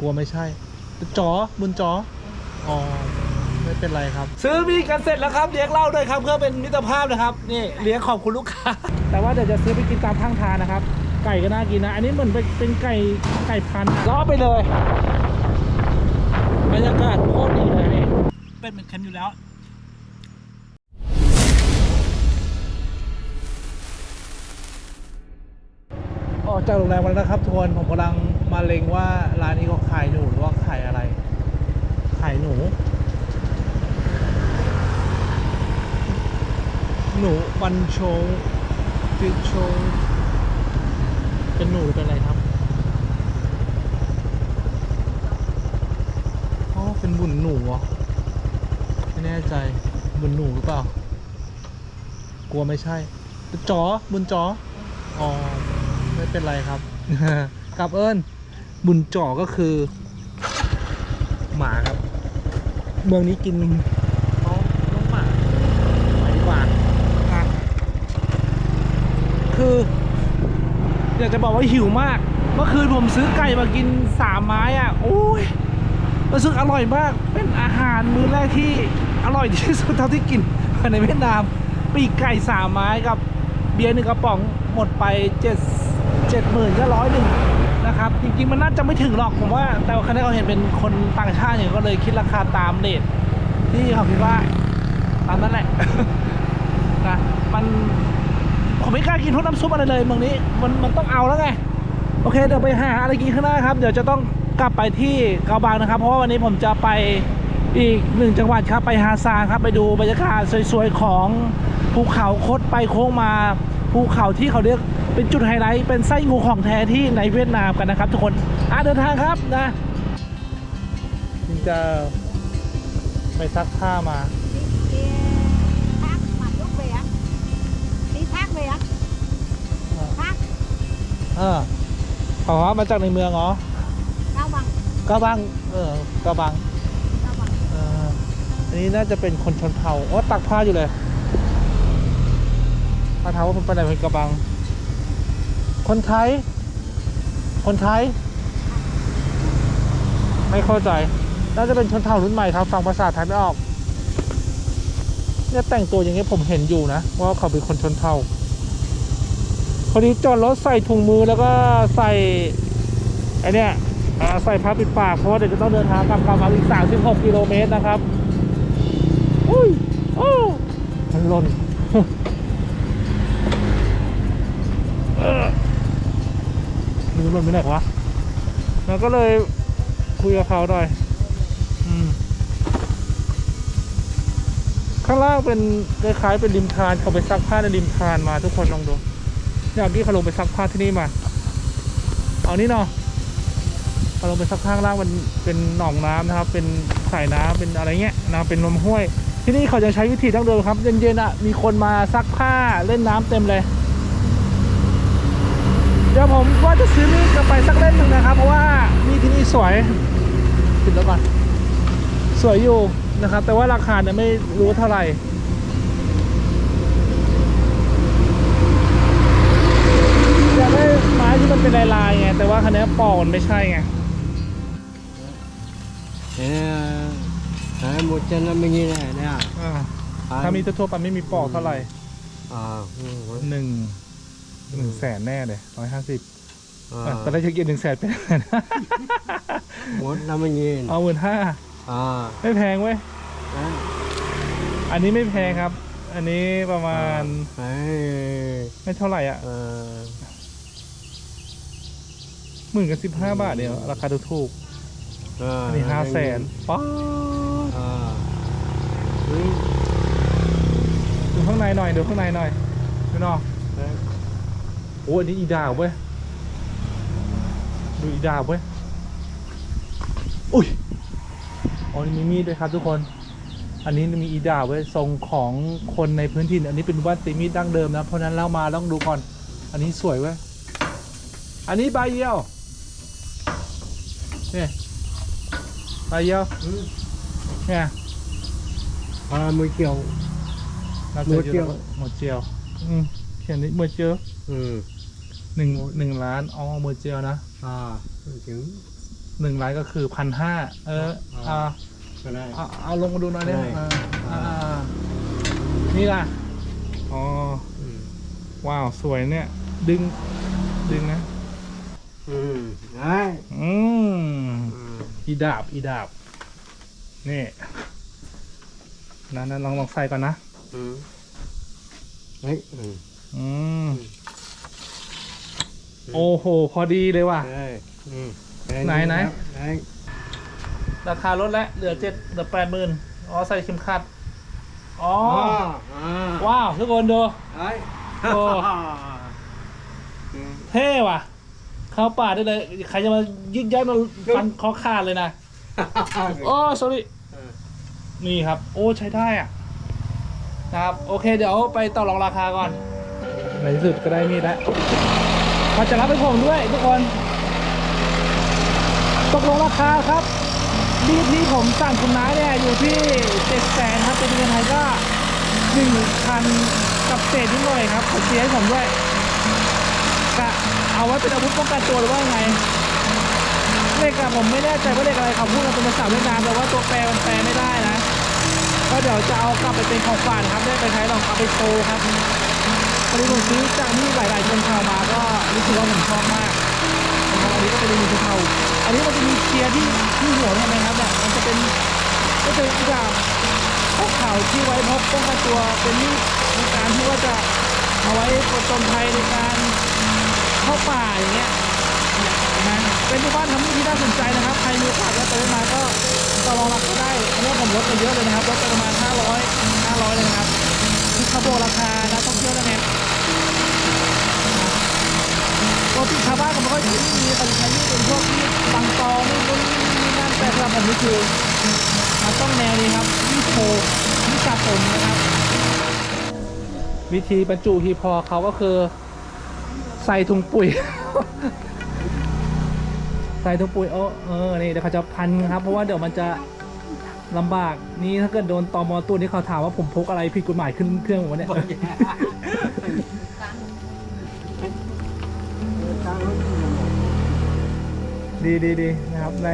กลัวไม่ใช่จอบุญจออ๋อไม่เป็นไรครับ ซื้อมีกันเสร็จแล้วครับเลี้ยงเหล้าด้วยครับเพื่อเป็นมิตรภาพนะครับนี่เลี้ยงขอบคุณลูกค้า แต่ว่าเดี๋ยวจะซื้อไปกินตามข้างทางนะครับ ไก่ก็น่ากินนะ อันนี้เหมือนเป็นเป็นไก่ไก่พันธุ์ล้อไปเลยบรรยากาศโคตรดีเลยนี่เป็นเหมือนเคนอยู่แล้วออกจากโรงแรมมาแล้วนะครับทุกคนผมกำลัง มาเล็งว่าร้านนี้เขาขายหนูหรือว่าขายอะไร ขายหนู หนูวันโชว์ฟิชโชว์เป็นหนูหรือเป็นอะไรครับอ๋อเป็นบุญหนูเหรอไม่แน่ใจบุญหนูหรือเปล่า กลัวไม่ใช่จอบุญจออ๋อไม่เป็นไรครับ กลับเอิญ บุญจ่อก็คือ หมาครับ เมืองนี้กินน้องน้องหมาไปดีกว่าอะคืออยากจะบอกว่าหิวมาก เมื่อคืนผมซื้อไก่มากินสามไม้อะโอ้ยรู้สึกอร่อยมาก เป็นอาหารมื้อแรกที่อร่อยที่สุดเท่าที่กินมาในเวียดนาม ปีกไก่สามไม้กับเบียร์หนึ่งกระป๋องหมดไปเจ็ดเจ็ดหมื่นก็ร้อยหนึ่ง นะครับ จริงๆมันน่าจะไม่ถึงหรอกผมว่า แต่ว่าคณะเราเห็นเป็นคนต่างชาติอย่างก็เลยคิดราคาตามเรทที่เขาคิดว่าตามนั้นแหละนะมันผมไม่กล้ากินทุกน้ำซุปอะไรเลยเมืองนี้มันมันต้องเอาแล้วไงโอเคเดี๋ยวไปหาอะไรกินข้างหน้าครับ เดี๋ยวจะต้องกลับไปที่เกาบังนะครับ เพราะว่าวันนี้ผมจะไปอีกหนึ่งจังหวัดครับไปฮาซาครับไปดูบรรยากาศสวยๆของภูเขาคดไปโค้งมา ภูเขาที่เขาเรียกเป็นจุดไฮไลท์เป็นไส้งูของแท้ที่ในเวียดนามกันนะครับ ทุกคนอะเดินทางครับนะจึงจะไปซักผ้ามา đi thác mà lúc về á đi thác về á thác เออขอมาจากในเมืองเหรอ cao bằng กาบัง เออกาบัง cao bằng เอ่ออันนี้น่าจะเป็นคนชนเผ่าอ๋อตักผ้าอยู่เลย ผ้าเท้ามว่าผมไปไหนเป็นกระบัง คนไทย คนไทย ไม่เข้าใจน่าจะเป็นชนเผ่ารุ่นใหม่ครับฟังภาษาไทยไม่ออกเนี่ยแต่งตัวอย่างเงี้ยผมเห็นอยู่นะว่าเขาเป็นคนชนเผ่าคนนี้จอดรถใส่ถุงมือแล้วก็ใส่ไอเนี่ยใส่ผ้าปิดปากเพราะเดี๋ยวจะต้องเดินทางกลับกลับมาอีก36กิโลเมตรนะครับอุ้ยโอ้มันหล่น เออ มันหล่นไปไหนวะแล้วก็เลยคุยกับเขาหน่อยอืมข้างล่างเป็นคล้ายๆเป็นริมทานเขาไปซักผ้าในริมทานมาทุกคนลองดูอยากที่เขาลงไปซักผ้าที่นี่มา เอานี่เนาะเขาลงไปซักผ้าข้างล่างมันเป็นหนองน้ำนะครับ เป็นสายน้ำเป็นอะไรเงี้ยนะเป็นลมห้วย ที่นี่เขาจะใช้วิธีดั้งเดิมครับ เย็นๆอะมีคนมาซักผ้าเล่นน้ำเต็มเลย เดี๋ยวผมว่าจะซื้อมีดกลับไปสักเล่มหนึ่งนะครับ เพราะว่ามีดที่นี่สวยปิดแล้วก่อนสวยอยู่นะครับ แต่ว่าราคาเนี่ยไม่รู้เท่าไหร่อยากได้ไม้ที่มันเป็นลายๆไงแต่ว่าคันนี้ปอกมันไม่ใช่ไง Thế đấy, một chân năm mươi nghìn này nè อ่า à, ถ้ามีทั่วๆไปไม่มีปอกเท่าไหร่ à, ừ, หนึ่ง หนึ่งแสนแน่เลยร้อยห้าสิบ à, ตอนแรกจะกินหนึ่งแสนเป็น một năm mươi nghìn เอาหมื่นห้า à, ไม่แพงเว้ย đấy, อันนี้ไม่แพงครับ อันนี้ประมาณ đấy, ไม่เท่าไหร่อะ ờ, หมื่นกับสิบห้าบาทเดียวราคาถูก ờ, ๆอันนี้ห้าแสน nghìn. ป๊าด à, ừ, ดูข้างในหน่อยดูข้างในหน่อยดูนอก đấy, โอ้อันนี้อีดาบเว้ย ดูอีดาบเว้ย อุ้ยอ๋อนี่มีมีดด้วยครับทุกคน อันนี้มีอีดาบเว้ยทรงของคนในพื้นถิ่นอันนี้เป็นวัดตีมีดดั้งเดิมนะ เพราะฉะนั้นเรามาต้องดูก่อน อันนี้สวยเว้ย อันนี้ใบเยี่ยวเนี่ยใบเยี่ยว ừ, เนี่ย à, mười triệu น่าจะหมวดเจียว หมดเจียว อืมเขียนนี้หมดเจียว ừ, หนึ่งหนึ่งล้านอ๋อหมดเจียวนะ à, ừ, chứng หนึ่งไลค์ก็คือพันห้าเออเอาก็ได้ เอาเอาลงมาดูหน่อยเนี่ยได้ อ่าอ่าอ่านี่ล่ะอ๋ออืมว้าวสวยเนี่ย ดึงดึงนะ อืมได้อืมอืมอีดาบอีดาบนี่นั่นนั่นลองลองใส่ก่อนนะอืมเฮ้ยอืมอืม โอ้โห พอดีเลยว่ะได้อืมไหนไหนได้ราคาลดแล้วเหลือเจ็ดเหลือแปดหมื่นอ๋อใส่เข็มขัด อ๋ออ๋อออ่าว้าวทุกคนดูได้โอ้ อืม เท่ว่ะ เข้าป่าได้เลย ใครจะมายึกยักมาฟันคอขาดเลยนะโอ้ sorry เออ นี่ครับ โอ้ใช้ได้อะนะครับ โอเคเดี๋ยวไปต่อรองราคาก่อน ในที่สุดก็ได้มีดแล้ว เขาจะรับไปผมด้วยทุกคนตกลงราคาครับมีดที่ผมสั่งคุณน้าเนี่ยอยู่ที่เจ็ดแสนครับเป็นเงินไทยก็หนึ่งพันกับเศษนิดหน่อยครับขาเสียให้ผมด้วยกะเอาไว้เป็นอาวุธป้องกันตัวหรือว่าไงเลขอะผมไม่แน่ใจว่าเลขอะไรเขาพูดกันเป็นภาษาเวียดนามแต่ว่าตัวแปลมันแปลไม่ได้นะ ก็เดี๋ยวจะเอากลับไปเป็นของฝากครับได้ไปใช้ลองเอาไปโชว์ครับ พอดีผมซื้อจากนี่หลายๆชนชาวมาก็รู้สึกว่าผมชอบมากนะครับอันนี้ก็เป็นมือเทาอันนี้มันจะมีเชียร์ที่ที่หัวใช่ไหมครับเนี่ยมันจะเป็นก็จะอีกอย่างพวกข่าวที่ไว้พกป้องกันตัวเป็นมีดในการที่ว่าจะเอาไว้ปจนภัยในการเข้าป่าอย่างเงี้ยนะเป็นหมู่บ้านทำที่น่าสนใจนะครับใครมีโอกาสจะเติมมาก็ต่อรองราคาได้อันนี้ผมลดไปเยอะเลยนะครับลดไปประมาณ500 500เลยนะครับ ขาบอกราคานักท่องเที่ยวนะเนี่ยปกติชาวบ้านก็ไม่ค่อยมีมีแต่ใช้นี่เป็นพวกที่บังตอไม่รู้นี่นั่นแต่สำหรับผมนี่คือมันต้องแนวนี้ครับนี่โชว์นี่สะสมนะครับ วิธีบรรจุฮีพอเขาก็คือ ใส่ถุงปุ๋ย ใส่ถุงปุ๋ยเออเออนี่เดี๋ยวเขาจะพันครับ เพราะว่าเดี๋ยวมันจะ ลำบากนี่ถ้าเกิดโดนตอมอตัวนี้เขาถามว่าผมพกอะไรผิดกฎหมายขึ้นเครื่องผมวะเนี่ย ดีดีดีนะครับใน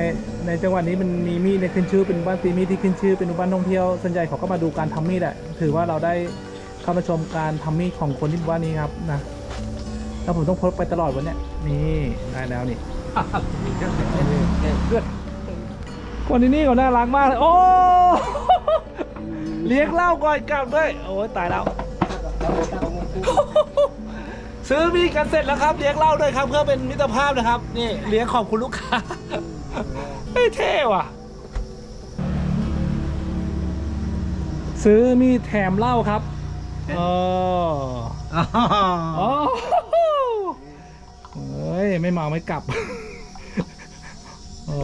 ในจังหวัดนี้มันมีมีดเนี่ยขึ้นชื่อเป็นบ้านตีมีดที่ขึ้นชื่อเป็นบ้านท่องเที่ยวส่วนใหญ่เขาก็มาดูการทำมีดแหละถือว่าเราได้เข้ามาชมการทำมีดของคนที่หมู่บ้านนี้ครับนะแล้วผมต้องพกไปตลอดวันเนี้ยนี่ได้แล้วนี่ เลือด คนที่นี่เขาน่ารักมากเลยโอ้เลี้ยงเหล้าก่อนกลับด้วยโอ้ยตายแล้ว ซื้อมีกันเสร็จแล้วครับ เลี้ยงเหล้าด้วยครับ เพื่อเป็นมิตรภาพนะครับ นี่เลี้ยงขอบคุณลูกค้าเฮ้ยเท่ว่ะ ซื้อมีแถมเหล้าครับเอออ๋ออ๋อเฮ้ย ไม่เมาไม่กลับ อ๋อ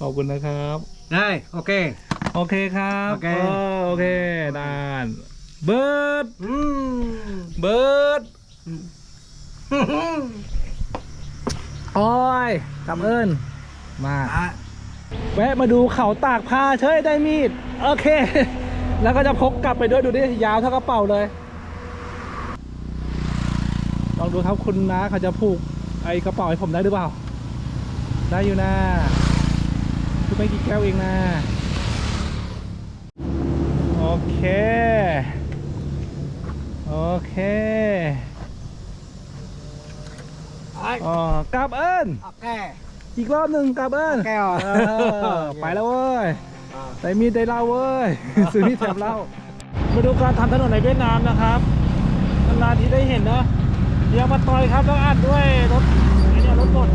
ขอบคุณนะครับ ได้โอเค โอเคครับโอเคโอเคดานเบิร์ดอืมเบิร์ดโอ้ยกลับเอิญมา อะแวะมาดูเขาตากผ้าเฉยได้มีด โอเค แล้วก็จะพกกลับไปด้วยดูดิยาวเท่ากระเป๋าเลย ลองดูครับคุณนะเขาจะผูกไอ้กระเป๋าให้ผมได้หรือเปล่า ได้อยู่นะคือ ไม่กี่แก้วเองนะ โอเค โอเคไอ้อ๋อกลับเอิญโอเคอีกรอบหนึ่งกลับเอิญแก้วเออไปแล้วเว้ยได้มีดได้เหล้าเว้ยซื้อมีดแถมเหล้ามาดูการทำถนนในเวียดนามนะครับนานๆที่ได้เห็นเนอะเดี๋ยวมาต่อยครับแล้วอัดด้วยรถไอ้เนี่ยรถบด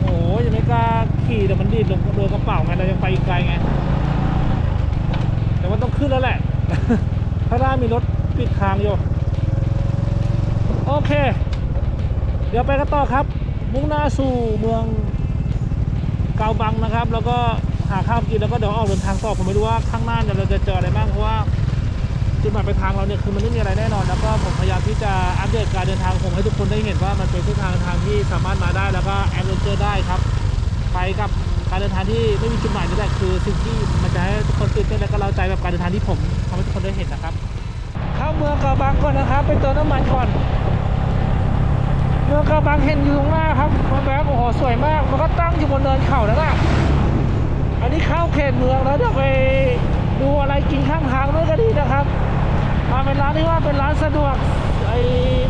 โอ้ยยังไม่กล้าขี่แต่มันดีดลงโดนกระเป๋าไงเรายังไปอีกไกลไง แต่ว่าต้องขึ้นแล้วแหละข้าด้ามีรถปิดทางอยู่ โอเค เดี๋ยวไปกันต่อครับ มุ่งหน้าสู่เมืองเกาบังนะครับ แล้วก็หาข้าวกินแล้วก็เดี๋ยวออกเดินทางต่อผมไม่รู้ว่าข้างหน้าเราจะเจออะไรบ้างเพราะว่าจุดหมายปลายทางเราเนี่ยคือมันไม่มีอะไรแน่นอน แล้วก็ผมพยายามที่จะอัปเดตการเดินทางของผมให้ทุกคนได้เห็นว่ามันเป็นเส้นทางทางที่สามารถมาได้แล้วก็แอดเวนเจอร์ได้ครับ ไปกับการเดินทางที่ไม่มีจุดหมายนี่แหละคือสิ่งที่มันจะให้ทุกคนตื่นเต้นและก็เราใจแบบการเดินทางที่ผมทำให้ทุกคนได้เห็นนะครับ เข้าเมืองกาบังก่อนนะครับไปเติมน้ำมันก่อน เมืองกระบังเห็นอยู่ตรงหน้าครับมันแบบโอ้โหสวยมากมันก็ตั้งอยู่บนเนินเขาแล้วล่ะอันนี้เข้าเขตเมืองแล้วเดี๋ยวไปดูอะไรกินข้างทางด้วยก็ดีนะครับมาเป็นร้านที่ว่าเป็นร้านสะดวกไอ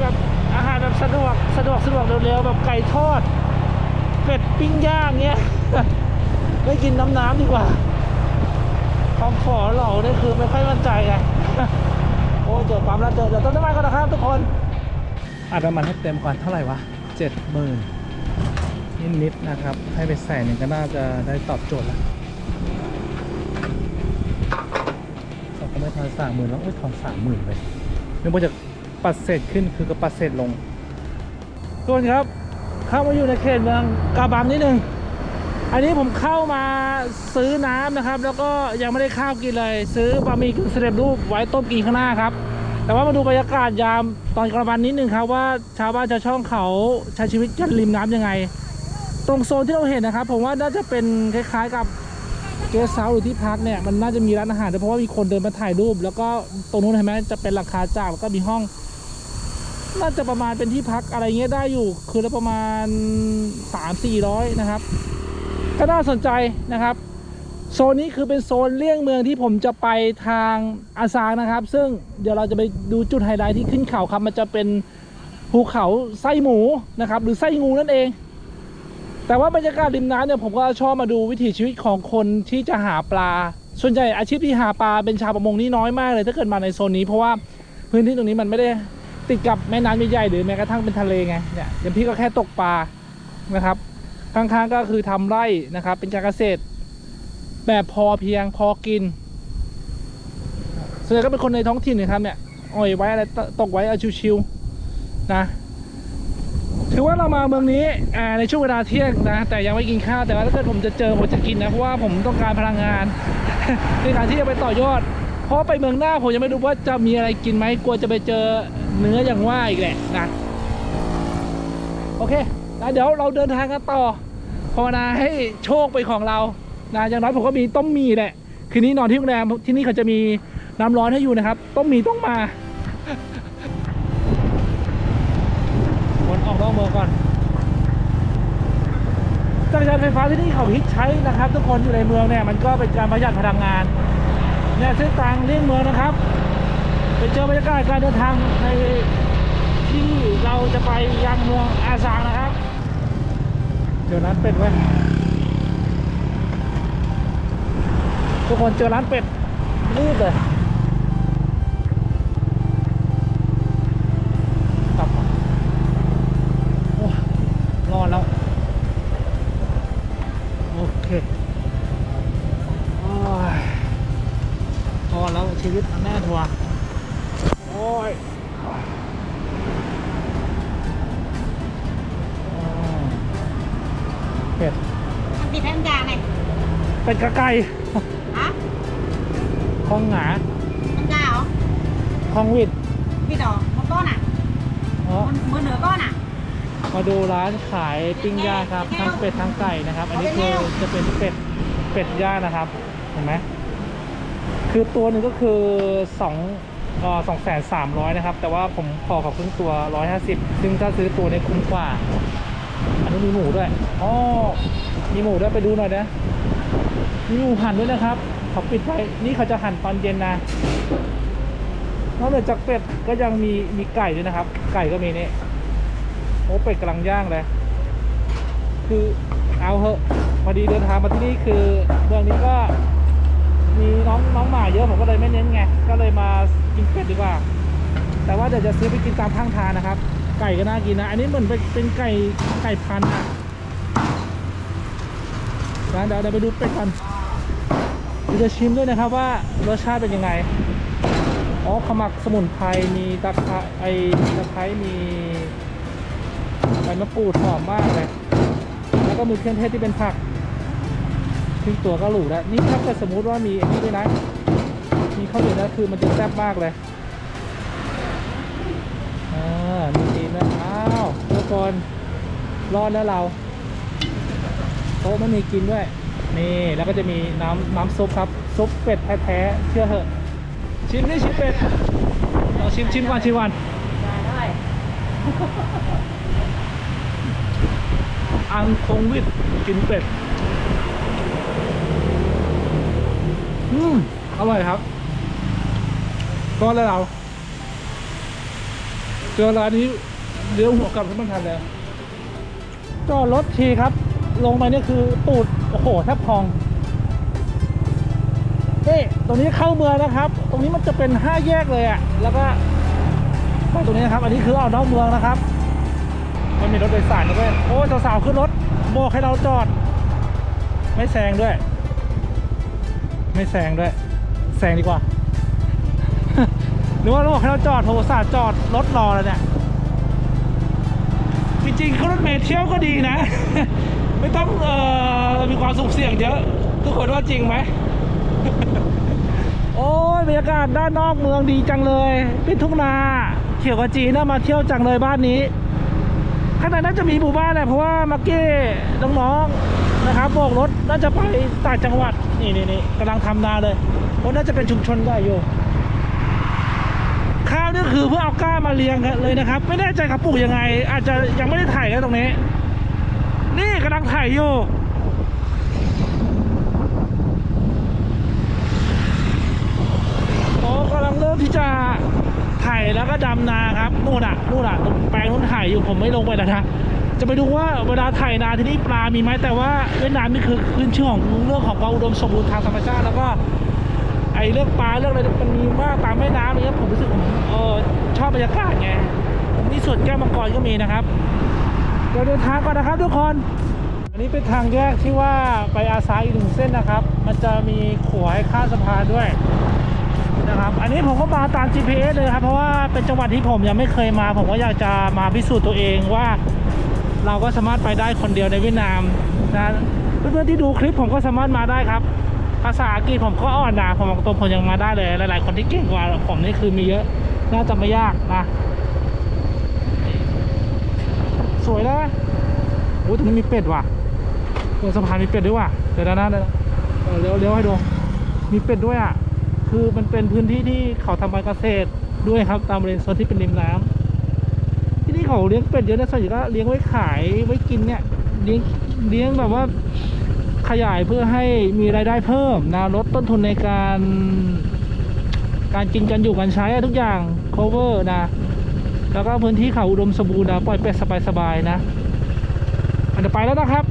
แบบอาหารแบบสะดวกสะดวกสะดวกเร็วๆแบบไก่ทอด เป็ดปิ้งย่างเงี้ยไม่กินน้ำน้ำดีกว่าของขอเหล่านี่คือไม่ค่อยมั่นใจไงโอ้เจอปั๊มแล้วเจอเดี๋ยวต้นน้ำมันก่อนนะครับทุกคนอัดน้ำมันให้เต็มก่อนเท่าไหร่วะเจ็ดหมื่นนิดๆนะครับ ให้ไปใส่หนึ่งก็น่าจะได้ตอบโจทย์ล้วเราก็ไม่ทอนสามหมื่นแล้วโอ้ยทอนสามหมื่นเลยนึกว่าจะปัดเศษขึ้นคือก็ปัดเศษลงทุกคนครับ เข้ามาอยู่ในเขตเมืองกาบังนิดนึง อันนี้ผมเข้ามาซื้อน้ำนะครับ แล้วก็ยังไม่ได้ข้าวกินเลย ซื้อบะหมี่กึ่งสำเร็จรูปไว้ต้มกินข้างหน้าครับ แต่ว่ามาดูบรรยากาศยามตอนกลางวันนิดนึงครับว่าชาวบ้านชาวช่องเขาใช้ชีวิตกันริมน้ำยังไง ตรงโซนที่เราเห็นนะครับ ผมว่าน่าจะเป็นคล้ายๆกับเกสเซาหรือที่พักเนี่ยมันน่าจะมีร้านอาหารแต่เพราะว่ามีคนเดินมาถ่ายรูป แล้วก็ตรงนู้นเห็นไหมจะเป็นหลังคาจากแล้วก็มีห้อง น่าจะประมาณเป็นที่พักอะไรเงี้ยได้อยู่ คือละประมาณ 3 4 0 0 นะครับ ก็น่าสนใจนะครับ โซนนี้คือเป็นโซนเลี่ยงเมืองที่ผมจะไปทางอาซางนะครับ ซึ่งเดี๋ยวเราจะไปดูจุดไฮไลท์ที่ขึ้นเขาครับ มันจะเป็นภูเขาไส้หมูนะครับ หรือไส้งูนั่นเอง แต่ว่าบรรยากาศริมน้ำเนี่ยผมก็ชอบมาดูวิถีชีวิตของคนที่จะหาปลา ส่วนใหญ่อาชีพที่หาปลาเป็นชาวประมงนี่น้อยมากเลย ถ้าเกิดมาในโซนนี้เพราะว่าพื้นที่ตรงนี้มันไม่ได้ ติดกับแม่น้ำใหญ่ๆหรือแม้กระทั่งเป็นทะเลไงเนี่ยอย่างพี่ก็แค่ตกปลานะครับ ข้างๆก็คือทำไร่นะครับ เป็นการเกษตร แบบพอเพียงพอกินส่วนใหญ่ก็เป็นคนในท้องถิ่นนะครับเนี่ยอ่อยไว้อะไรตตกไว้เอาชิวๆนะถือว่าเรามาเมืองนี้อ่าในช่วงเวลาเที่ยงนะ แต่ยังไม่กินข้าวแต่ว่าถ้าเกิดผมจะเจอผมจะกินนะเพราะว่าผมต้องการพลังงานในการที่จะไปต่อยอด เพราะไปเมืองหน้าผมยังไม่รู้ว่าจะมีอะไรกินไหมกลัวจะไปเจอเนื้ออย่างว่าอีกแหละนะโอเคนะเดี๋ยวเราเดินทางกันต่อภาวนาให้โชคเป็นของเรานะอย่างน้อยผมก็มีต้มหมีแหละคืนนี้นอนที่โรงแรมที่นี่เขาจะมีน้ำร้อนให้อยู่นะครับ ต้มหมีต้องมาวนออกนอกเมืองก่อนจักรยานไฟฟ้าที่นี่เขาฮิตใช้นะครับ ทุกคนอยู่ในเมืองเนี่ยมันก็เป็นการประหยัดพลังงาน เนี่ยเส้นทางเลี่ยงเมืองนะครับไปเจอบรรยากาศการเดินทางในที่เราจะไปยังเมืองอาซางนะครับ เจอร้านเป็ดไว้ทุกคนเจอร้านเป็ดรีบเลย กระไก่ฮะคลองหงาแท่งยางเหรอคลองวิดพี่ดอกมันก้อนอะอ๋อ มันมือเหนือก้อนอะ มาดูร้านขายปิ้งย่างครับทั้งเป็ดทั้งไก่นะครับ อันนี้คือจะเป็นเป็ดเป็ดย่างนะครับเห็นไหมคือตัวหนึ่งก็คือสองเอ่อสองแสนสามร้อยนะครับ แต่ว่าผมขอขอครึ่งตัวร้อยห้าสิบซึ่งถ้าซื้อตัวเนี่ยคุ้มกว่า อันนี้มีหมูด้วยอ๋อมีหมูด้วยไปดูหน่อยนะ มีหมูหั่นด้วยนะครับเขาปิดไว้นี่เขาจะหั่นตอนเย็นนะนอกจากเป็ดก็ยังมีมีไก่ด้วยนะครับ ไก่ก็มีนี่โอ้เป็ดกำลังย่างเลยคือเอาเหอะพอดีเดินทางมาที่นี่คือเมืองนี้ก็มีน้องน้องหมาเยอะผมก็เลยไม่เน้นไงก็เลยมากินเป็ดดีกว่า แต่ว่าเดี๋ยวจะซื้อไปกินตามข้างทางนะครับ ไก่ก็น่ากินนะ อันนี้เหมือนเป็นเป็นไก่ไก่พันธุ์อะ นะเดี๋ยวเดี๋ยวไปดูเป็ดกันเดี๋ยวจะชิมด้วยนะครับว่ารสชาติเป็นยังไง อ๋อขมักสมุนไพร มีตะไคร้ไอตะไคร้มีใบมะกรูดหอมมากเลย แล้วก็มีเครื่องเทศที่เป็นผักครึ่งตัวก็หรูแล้ว นี่ถ้าเกิดสมมุติว่ามีอันนี้ด้วยนะ มีข้าวเหนียวนะคือมันจะแซ่บมากเลยอ่ามีตีนด้วยอ้าวทุกคนรอดแล้วเรา โต๊ะไม่มีกินด้วย นี่แล้วก็จะมีน้ำน้ำซุปครับ ซุปเป็ดแท้ๆเชื่อเหอะ ชิมนี่ชิมเป็ดเอาชิมชิมก่อนชิมก่อนได้ได้อังคงวิทย์กินเป็ด อืมอร่อยครับก็แล้วเราเจอร้านนี้เลี้ยวหัวกลับขึ้นมาทันเลยจอดรถทีครับ ลงไปนี่คือตูดโอ้โหแทบพองนี่ตรงนี้เข้าเมืองนะครับ ตรงนี้มันจะเป็นห้าแยกเลยอะ่ะแล้วก็ไปตรงนี้นะครับ อันนี้คือออกนอกเมืองนะครับ มันมีรถโดยสารด้วยโอ้สาวๆขึ้นรถโบกให้เราจอด ไม่แซงด้วย ไม่แซงด้วย แซงดีกว่า หรือว่าเราบกให้เราจอดโทรศัพท์จอดรถรอแล้วเนี่ยจริงๆขึ้นรถเมล์เที่ยวก็ดีนะ ไม่ต้องเอ่อมีความสุขเสี่ยงเยอะ ทุกคนว่าจริงไหม โอ้ยบรรยากาศด้านนอกเมืองดีจังเลย เป็นทุ่งนา เขียวกจีน่ามาเที่ยวจังเลยบ้านนี้ข้างในน่าจะมีหมู่บ้านแหละเพราะว่ามื่อกี้น้องๆนะครับโบกรถน่าจะไปต่างจังหวัดนี่นี่นี่กำลังทำนาเลยเพราะน่าจะเป็นชุมชนใหญ่อยู่ข้าวนี่คือเพื่อเอาก้ามาเรียงเลยนะครับ ไม่แน่ใจเขาปลูกยังไง อาจจะยังไม่ได้ถ่ายกันตรงนี้ นี่กำลังถ่ายอยู่โอ้กำลังเริ่มที่จะถ่ายแล้วก็ดำนาครับนู่นอะนู่นอะตรงแปลงนู่นถ่ายอยู่ผมไม่ลงไปแล้วนะจะไปดูว่าเวลาถ่ายนาที่นี่ปลามีไหมแต่ว่าเวียดนามนี่คือขึ้นชื่อของเรื่องของความอุดมสมบูรณ์ทางธรรมชาติแล้วก็ไอ้เรื่องปลาเรื่องอะไรมันมีมากตามแม่น้ำอะไรเงี้ยผมรู้สึกผมเออชอบบรรยากาศไงนี่ส่วนแก้วมังกรก็มีนะครับ เดี๋ยวเดินทางก่อนนะครับทุกคน อันนี้เป็นทางแยกที่ว่าไปอาซาอีกหนึ่งเส้นนะครับ มันจะมีขัวให้ข้ามสะพานด้วยนะครับ อันนี้ผมก็มาตาม GPS เลยครับ เพราะว่าเป็นจังหวัดที่ผมยังไม่เคยมา ผมก็อยากจะมาพิสูจน์ตัวเองว่า เราก็สามารถไปได้คนเดียวในเวียดนามนะเพื่อนๆที่ดูคลิปผมก็สามารถมาได้ครับ ภาษาอังกฤษผมก็อ่อนนะผมบอกตรงผมยังมาได้เลย หลายๆ คนที่เก่งกว่าผมนี่คือมีเยอะ น่าจะไม่ยากนะ สวยนะโอ้ยตรงนี้มีเป็ดว่ะบนสะพานมีเป็ดด้วยว่ะเดี๋ยวนะเดี๋ยวนเลี้ยวเลี้ยวให้ดูมีเป็ดด้วยอะคือมันเป็นพื้นที่ที่เขาทำการเกษตรด้วยครับตามบริเวณโซนที่เป็นริมน้ำที่นี่เขาเลี้ยงเป็ดเยอะนะส่วนใหญ่ก็เลี้ยงไว้ขายไว้กินเนี่ยเลี้ยงเลี้ยงแบบว่าขยายเพื่อให้มีรายได้เพิ่มนะลดต้นทุนในการ การกินกันอยู่กันใช้ทุกอย่าง cover นะ แล้วก็พื้นที่เขาอุดมสมบูรณ์นะปล่อยเป็ดสบายๆนะอันจะไปแล้วนะครับ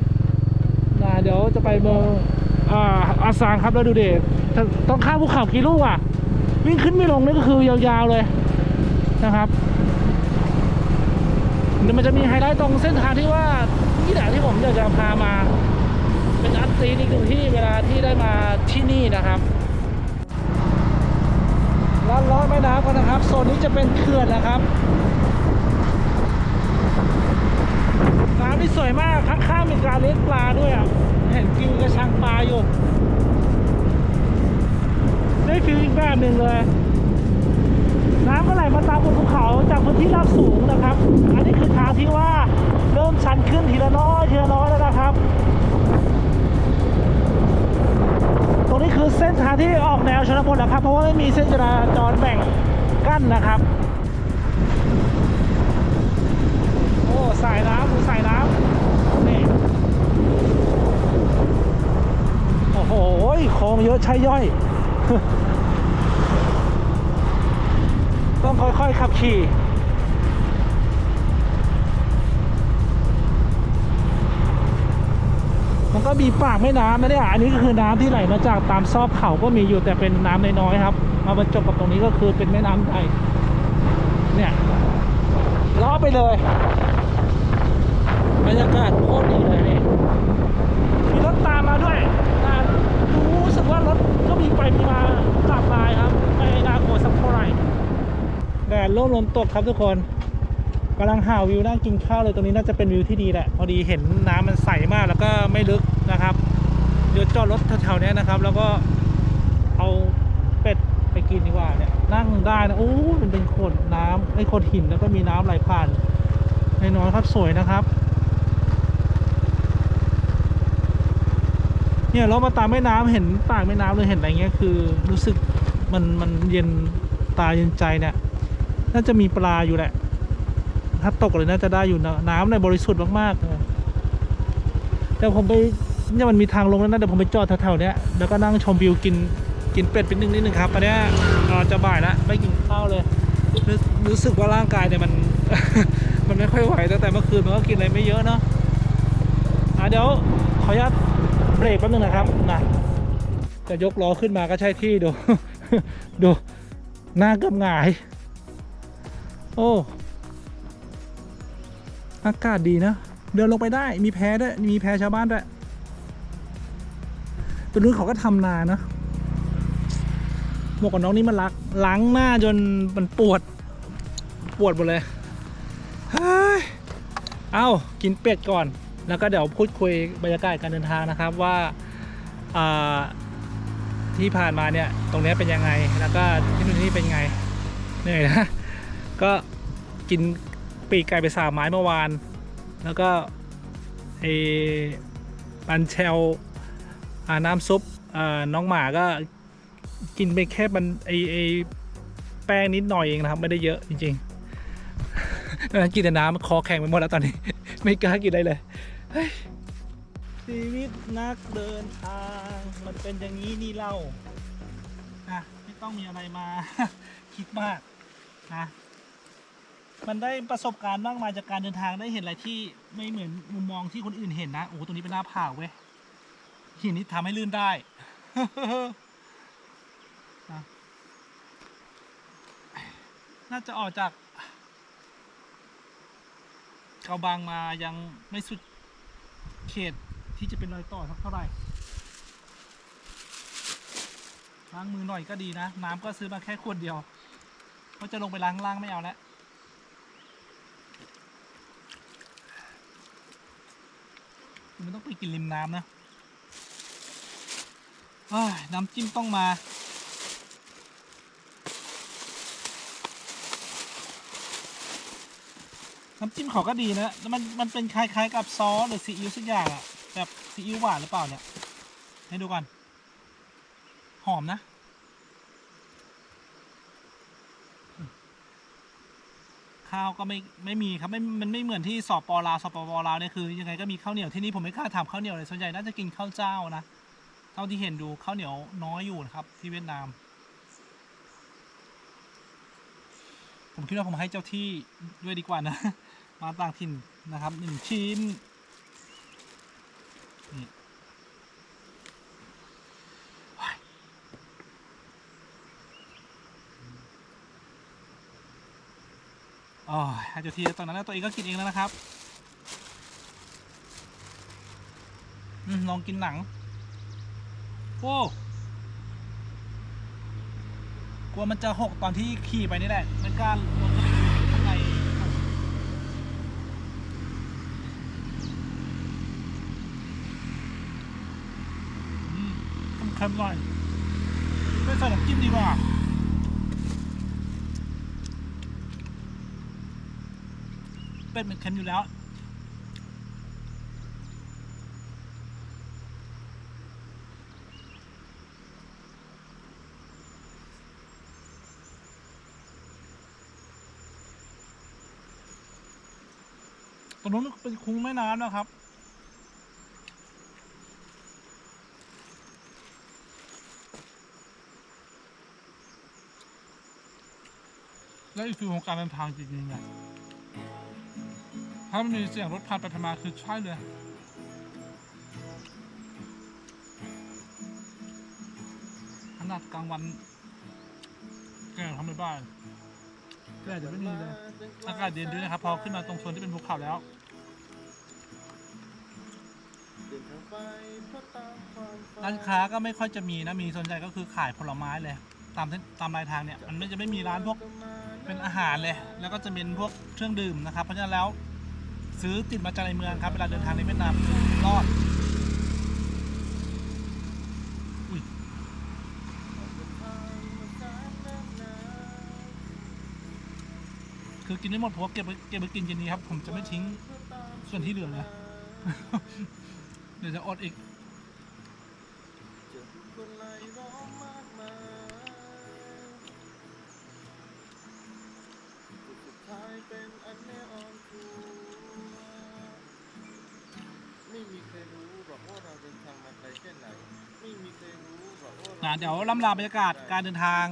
นะเดี๋ยวจะไปเมืองอ่าอาซางครับแล้วดูเดชต้องข้ามภูเขากี่ลูกอะ วิ่งขึ้นไม่ลงนี่ก็คือยาวๆเลยนะครับเดี๋ยวมันจะมีไฮไลท์ตรงเส้นทางที่ว่าที่ไหนที่ผมอยากจะพามา เป็นอันซีนอีกหนึ่งที่เวลาที่ได้มาที่นี่นะครับ ล้อนล้อแม่น้ำกันนะครับ โซนนี้จะเป็นเขื่อนนะครับ น้ำนี่สวยมากข้างๆมีการเลี้ยงปลาด้วยอะ เห็นฟิวกระชังปลาอยู่ ได้ฟิลอีกแบบหนึ่งเลย น้ำก็ไหลมาตามบนภูเขาจากพื้นที่ราบสูงนะครับ อันนี้คือทางที่ว่าเริ่มชันขึ้นทีละน้อยทีละน้อยแล้วนะครับ ตรงนี้คือเส้นทางที่ออกแนวชนบทนะครับ เพราะว่าไม่มีเส้นจราจรแบ่งกั้นนะครับ โอ้สายน้ำดูสายน้ำนี่ โอ้โหโค้งเยอะใช่ย่อย ต้องค่อยๆขับขี่ มันก็มีปากแม่น้ำนะเนี่ยอันนี้ก็คือน้ำที่ไหลมาจากตามซอกเขาก็มีอยู่แต่เป็นน้ำน้อยๆครับมาบรรจบกับตรงนี้ก็คือเป็นแม่น้ำใหญ่เนี่ยล้อไปเลยบรรยากาศโคตรดีเลยนี่มีรถตามมาด้วยรู้สึกว่ารถก็มีไปมีมาตามลายครับไม่น่ากลัวสักเท่าไหร่แดดร่มลมตกครับทุกคน กำลังหาวิวนั่งกินข้าวเลยตรงนี้น่าจะเป็นวิวที่ดีแหละ พอดีเห็นน้ำมันใสมากแล้วก็ไม่ลึกนะครับเดี๋ยวจอดรถแถวๆนี้นะครับ แล้วก็เอาเป็ดไปกินดีกว่าเนี่ยนั่งได้นะโอ้ยมันเป็นโขดน้ำไอ้โขดหินแล้วก็มีน้ำไหลผ่านในน้อยครับสวยนะครับ เนี่ยเรามาตามแม่น้ำเห็นปากแม่น้ำเลยเห็นอะไรเงี้ยคือ รู้สึกมันมันเย็นตาเย็นใจเนี่ยน่าจะมีปลาอยู่แหละ ถ้าตกเลยน่าจะได้อยู่นะน้ำในบริสุทธิ์มากๆเลยเดี๋ยวผมไปเนี่ยมันมีทางลงแล้วนะเดี๋ยวผมไปจอดแถวๆเนี้ยแล้วก็นั่งชมวิวกินกินเป็ดเป็นหนึ่งนิดนึงครับตอนนี้จะบ่ายแล้วไม่กินข้าวเลยรู้รู้สึกว่าร่างกายเนี่ยมัน มันไม่ค่อยไหวตั้งแต่เมื่อคืนมันก็กินอะไรไม่เยอะเนาะอะเดี๋ยวขออนุญาตเบรกแป๊บนึงนะครับนะจะยกล้อขึ้นมาก็ใช่ที่ดูดูหน้าเกือบหงาย โอ้ อากาศดีนะ เดินลงไปได้มีแพ้ด้วยมีแพ้ชาวบ้านด้วยตัวนู้นเขาก็ทำนานะหมวกกันน็อกนี่มันลักล้างหน้าจนมันปวด ปวดหมดเลยเฮ้ยเอ้ากินเป็ดก่อน แล้วก็เดี๋ยวพูดคุยบรรยากาศการเดินทางนะครับว่าที่ผ่านมาเนี่ยตรงนี้เป็นยังไงแล้วก็ที่นู่นที่นี่เป็นไงเหนื่อยนะ ก็กิน ปีกไก่ไปสามไม้เมื่อวาน แล้วก็ไอ้ปันเชลน้ำซุปน้องหมาก็กินไปแค่มันไอไอแป้งนิดหน่อยเองนะครับ ไม่ได้เยอะจริงๆนั้นกินแต่น้ำคอแข็งไปหมดแล้วตอนนี้ ไม่กล้ากินอะไรเลยเฮ้ยชีวิตนักเดินทาง มันเป็นอย่างนี้นี่เล่านะไม่ต้องมีอะไรมา คิดมากนะ มันได้ประสบการณ์มากมายจากการเดินทางได้เห็นอะไรที่ไม่เหมือนมุมมองที่คนอื่นเห็นนะโอ้โหตรงนี้เป็นหน้าผาเว้ยหินนี้ทำให้ลื่นได้ น่าจะออกจากเกาบางมายังไม่สุดเขตที่จะเป็นรอยต่อสักเท่าไหร่ล้างมือหน่อยก็ดีนะ น้ำก็ซื้อมาแค่ขวดเดียว ก็จะลงไปล้างล่างไม่เอาแล้ว มันต้องไปกินริมน้ำนะน้ำจิ้มต้องมา น้ำจิ้มเขาก็ดีนะแล้วมันมันเป็นคล้ายๆกับซอสหรือซีอิ๊วสักอย่างอะแบบซีอิ๊วหวานหรือเปล่าเนี่ย ให้ดูก่อน หอมนะ ข้าวก็ไม่ไม่มีครับไม่มันไม่เหมือนที่สอบปอลาวสอบปอลาวเนี่ยคือยังไงก็มีข้าวเหนียวที่นี่ผมไม่กล้าถามข้าวเหนียวเลยส่วนใหญ่น่าจะกินข้าวเจ้านะเท่าที่เห็นดูข้าวเหนียวน้อยอยู่นะครับ ที่เวียดนาม ผมคิดว่าผมให้เจ้าที่ด้วยดีกว่านะ มาต่างถิ่นนะครับหนึ่งชิ้น อ๋อให้เจ้าที่ตอนนั้นตัวเองก็กินเองแล้วนะครับอลองกินหนัง โอ้กลัวมันจะหกตอนที่ขี่ไปนี่แหละไม่กล้าลงข้างในเค็มๆหน่อยไม่ใส่น้ำจิ้มดีกว่า เป็ดมันเค็มอยู่แล้ว ตรงนู้นเป็นคุ้งแม่น้ำนะครับและอีกคือของการเดินทางจริงๆเนี่ย ถ้ามันมีเสียงรถผ่านไปผ่านมาคือใช่เลย ขนาดกลางวัน แกทำไม่บ้านก็อาจจะไม่มีเลย อากาศเย็นด้วยนะครับ พอขึ้นมาตรงโซนที่เป็นภูเขาแล้ว ร้านค้าก็ไม่ค่อยจะมีนะ มีส่วนใหญ่ก็คือขายผลไม้เลย ตามเส้นตามรายทางเนี่ย มันไม่จะไม่มีร้านพวกเป็นอาหารเลย แล้วก็จะเป็นพวกเครื่องดื่มนะครับ เพราะฉะนั้นแล้ว ซื้อติดมาจากในเมืองครับเวลาเดินทางในเวียดนามรอดอคือกินได้หมดเพราะเก็บไว้เก็บไว้กินเย็นนี้ครับ ผมจะไม่ทิ้งส่วนที่เหลือเลย เดี๋ยวจะอดอีก รู้หรอกว่าอะเดี๋ยวล่ำลาบรรยากาศการเดินทาง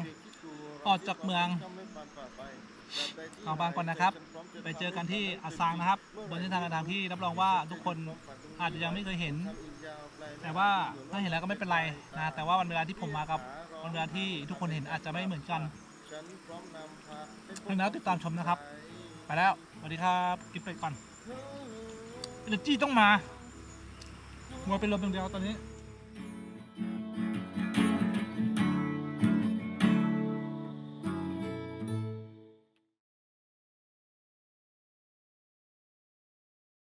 ออกจากเมืองเอาบางก่อนนะครับ ไปเจอกันที่อาซางนะครับ บนเส้นทางการทางที่รับรองว่าทุกคนอาจจะยังไม่เคยเห็น แต่ว่าถ้าเห็นแล้วก็ไม่เป็นไรนะแต่ว่าวันเวลาที่ผมมากับวันเวลาที่ทุกคนเห็นอาจจะไม่เหมือนกันเพราะฉะนั้นติดตามชมนะครับ ไปแล้วสวัสดีครับกินไปก่อนเอเนจีต้องมามัวเป็นลมอย่างเดียวตอนนี้